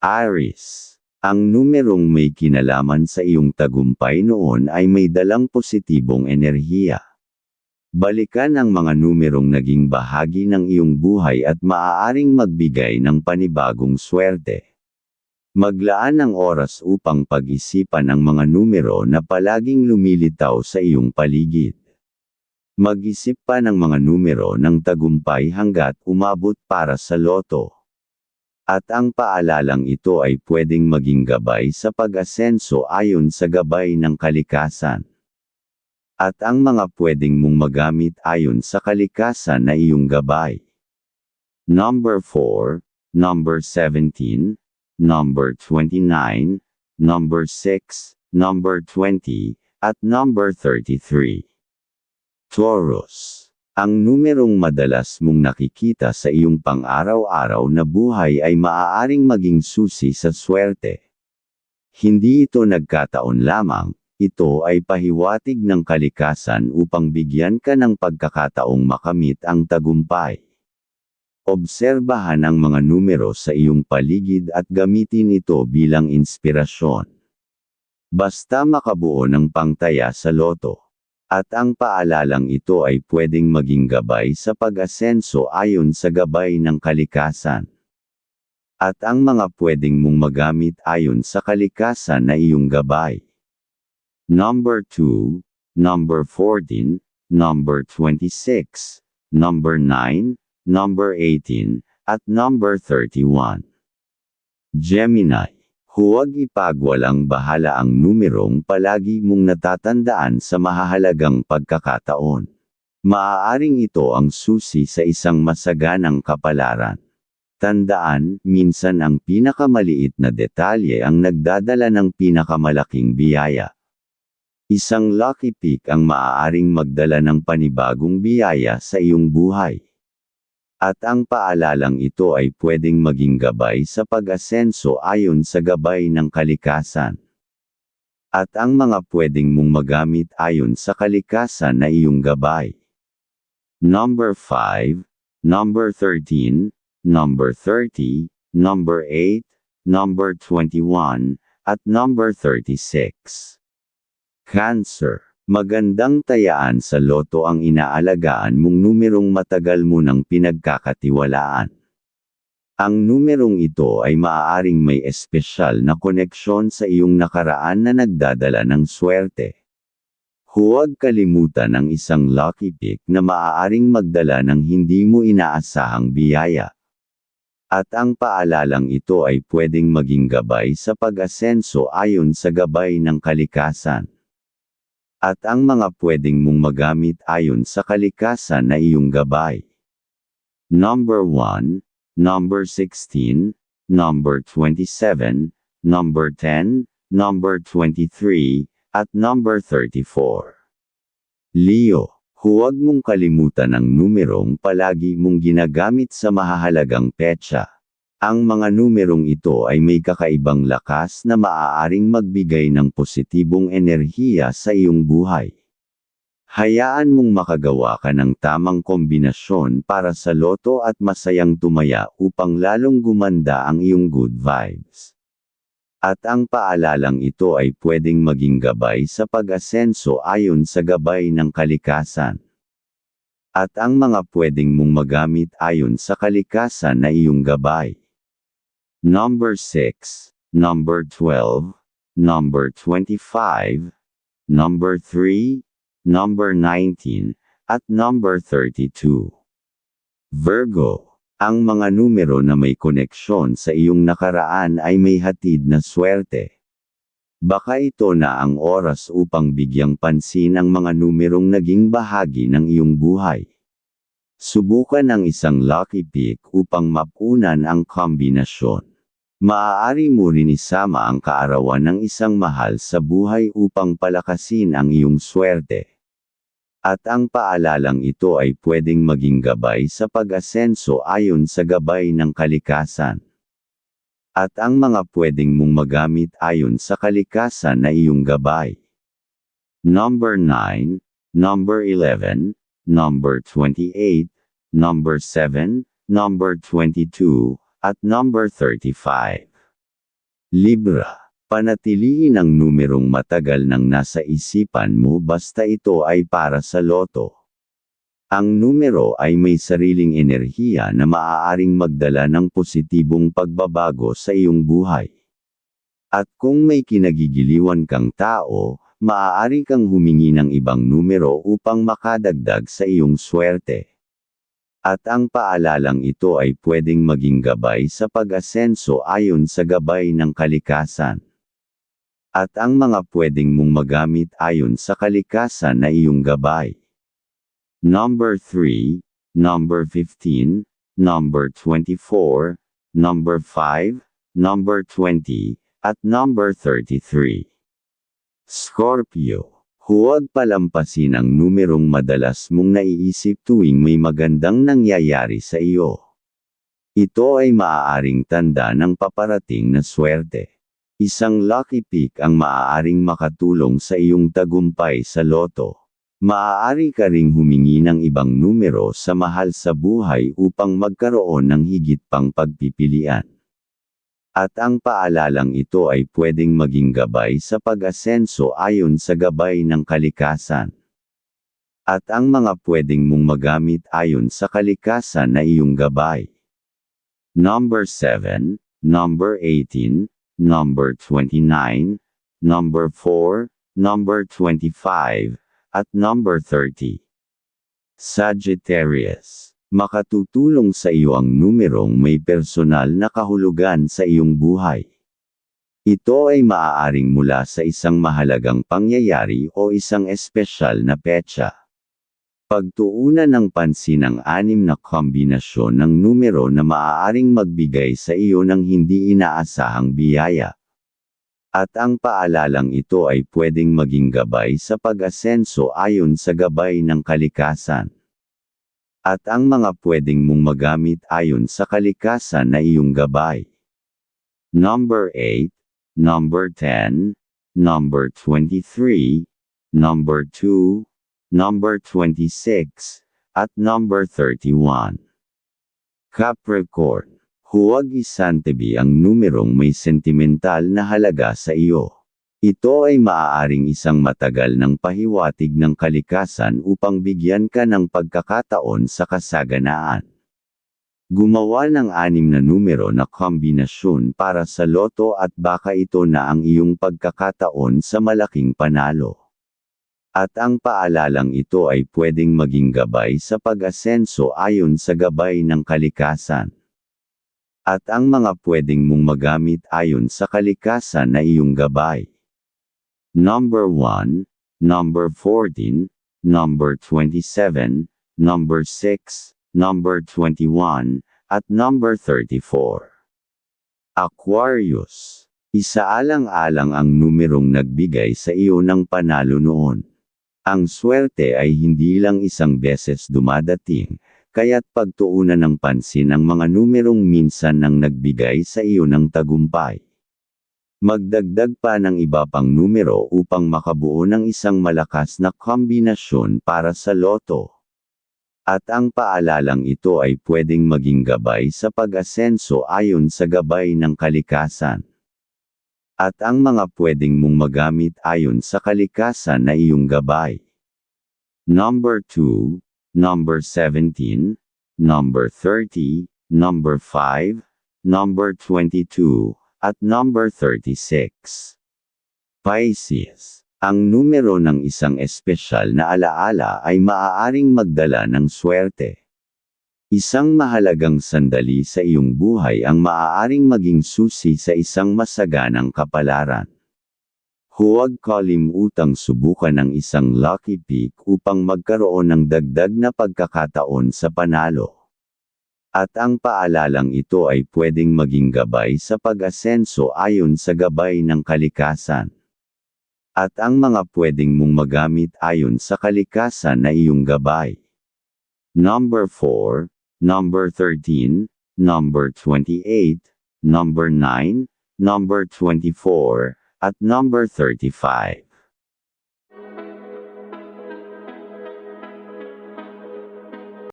Aris. Ang numerong may kinalaman sa iyong tagumpay noon ay may dalang positibong enerhiya. Balikan ang mga numerong naging bahagi ng iyong buhay at maaaring magbigay ng panibagong swerte. Maglaan ng oras upang pag-isipan ang mga numero na palaging lumilitaw sa iyong paligid. Mag-isip pa ng mga numero ng tagumpay hanggat umabot para sa loto. At ang paalalang ito ay pwedeng maging gabay sa pag-asenso ayon sa gabay ng kalikasan. At ang mga pwedeng mong magamit ayon sa kalikasan na iyong gabay. Number 4, number 17, number 29, number 6, number 20, at number 33. Taurus ang numerong madalas mong nakikita sa iyong pang-araw-araw na buhay ay maaaring maging susi sa swerte. Hindi ito nagkataon lamang, ito ay pahiwatig ng kalikasan upang bigyan ka ng pagkakataong makamit ang tagumpay. Obserbahan ang mga numero sa iyong paligid at gamitin ito bilang inspirasyon. Basta makabuo ng pangtaya sa loto. At ang paalalang ito ay pwedeng maging gabay sa pag-asenso ayon sa gabay ng kalikasan. At ang mga pwedeng mong magamit ayon sa kalikasan na iyong gabay. Number 2, number 14, number 26, number 9, number 18, at number 31. Gemini Huwag ipagwalang bahala ang numerong palagi mong natatandaan sa mahahalagang pagkakataon. Maaaring ito ang susi sa isang masaganang kapalaran. Tandaan, minsan ang pinakamaliit na detalye ang nagdadala ng pinakamalaking biyaya. Isang lucky pick ang maaaring magdala ng panibagong biyaya sa iyong buhay. At ang paalalang ito ay pwedeng maging gabay sa pag-asenso ayon sa gabay ng kalikasan. At ang mga pwedeng mong magamit ayon sa kalikasan na iyong gabay. Number 5, Number 13, Number 30, Number 8, Number 21, at Number 36. Cancer Magandang tayaan sa loto ang inaalagaan mong numerong matagal mo nang pinagkakatiwalaan. Ang numerong ito ay maaaring may espesyal na koneksyon sa iyong nakaraan na nagdadala ng swerte. Huwag kalimutan ang isang lucky pick na maaaring magdala ng hindi mo inaasahang biyaya. At ang paalalang ito ay pwedeng maging gabay sa pag-asenso ayon sa gabay ng kalikasan at ang mga pwedeng mong magamit ayon sa kalikasan na iyong gabay. Number 1, Number 16, Number 27, Number 10, Number 23, at Number 34. Leo, huwag mong kalimutan ang numerong palagi mong ginagamit sa mahahalagang petsa. Ang mga numerong ito ay may kakaibang lakas na maaaring magbigay ng positibong enerhiya sa iyong buhay. Hayaan mong makagawa ka ng tamang kombinasyon para sa loto at masayang tumaya upang lalong gumanda ang iyong good vibes. At ang paalalang ito ay pwedeng maging gabay sa pag-asenso ayon sa gabay ng kalikasan. At ang mga pwedeng mong magamit ayon sa kalikasan na iyong gabay. Number 6, Number 12, Number 25, Number 3, Number 19, at Number 32. Virgo, ang mga numero na may koneksyon sa iyong nakaraan ay may hatid na swerte. Baka ito na ang oras upang bigyang pansin ang mga numerong naging bahagi ng iyong buhay. Subukan ang isang lucky pick upang mapunan ang kombinasyon. Maaari mo rin isama ang kaarawan ng isang mahal sa buhay upang palakasin ang iyong swerte. At ang paalalang ito ay pwedeng maging gabay sa pag-asenso ayon sa gabay ng kalikasan. At ang mga pwedeng mong magamit ayon sa kalikasan na iyong gabay. Number 9, Number 11, number 28, number 7, number 22, at number 35. Libra. Panatilihin ang numerong matagal nang nasa isipan mo basta ito ay para sa loto. Ang numero ay may sariling enerhiya na maaaring magdala ng positibong pagbabago sa iyong buhay. At kung may kinagigiliwan kang tao, maaari kang humingi ng ibang numero upang makadagdag sa iyong swerte. At ang paalalang ito ay pwedeng maging gabay sa pag-asenso ayon sa gabay ng kalikasan. At ang mga pwedeng mong magamit ayon sa kalikasan na iyong gabay. Number 3, number 15, number 24, number 5, number 20, at number 33. Scorpio. Huwag palampasin ang numerong madalas mong naiisip tuwing may magandang nangyayari sa iyo. Ito ay maaaring tanda ng paparating na swerte. Isang lucky pick ang maaaring makatulong sa iyong tagumpay sa loto. Maaari ka ring humingi ng ibang numero sa mahal sa buhay upang magkaroon ng higit pang pagpipilian. At ang paalalang ito ay pwedeng maging gabay sa pag-asenso ayon sa gabay ng kalikasan. At ang mga pwedeng mong magamit ayon sa kalikasan na iyong gabay. Number 7, number 18, number 29, number 4, number 25, at number 30. Sagittarius. Makatutulong sa iyo ang numerong may personal na kahulugan sa iyong buhay. Ito ay maaaring mula sa isang mahalagang pangyayari o isang espesyal na petsa. Pagtuunan ng pansin ang anim na kombinasyon ng numero na maaaring magbigay sa iyo ng hindi inaasahang biyaya. At ang paalalang ito ay pwedeng maging gabay sa pag-asenso ayon sa gabay ng kalikasan. At ang mga pwedeng mong magamit ayon sa kalikasan na iyong gabay. Number 8, Number 10, Number 23, Number 2, Number 26, at Number 31. Capricorn Huwag isantabi ang numerong may sentimental na halaga sa iyo. Ito ay maaaring isang matagal ng pahiwatig ng kalikasan upang bigyan ka ng pagkakataon sa kasaganaan. Gumawa ng anim na numero na kombinasyon para sa loto at baka ito na ang iyong pagkakataon sa malaking panalo. At ang paalalang ito ay pwedeng maging gabay sa pag-asenso ayon sa gabay ng kalikasan at ang mga pwedeng mong magamit ayon sa kalikasan na iyong gabay. Number 1, number 14, number 27, number 6, number 21, at number 34. Aquarius. Isaalang-alang ang numerong nagbigay sa iyo ng panalo noon. Ang swerte ay hindi lang isang beses dumadating, kaya't pagtuunan ng pansin ang mga numerong minsan nang nagbigay sa iyo ng tagumpay. Magdagdag pa ng iba pang numero upang makabuo ng isang malakas na kombinasyon para sa loto. At ang paalalang ito ay pwedeng maging gabay sa pag-asenso ayon sa gabay ng kalikasan. At ang mga pwedeng mong magamit ayon sa kalikasan na iyong gabay. Number 2, number 17, number 30, number 5, number 22, at number 36. Pisces. Ang numero ng isang espesyal na alaala ay maaaring magdala ng swerte. Isang mahalagang sandali sa iyong buhay ang maaaring maging susi sa isang masaganang kapalaran. Huwag kalimutang subukan ang isang lucky pick upang magkaroon ng dagdag na pagkakataon sa panalo. At ang paalalang ito ay pwedeng maging gabay sa pag-asenso ayon sa gabay ng kalikasan. At ang mga pwedeng mong magamit ayon sa kalikasan na iyong gabay. Number 4, Number 13, Number 28, Number 9, Number 24, at number 35.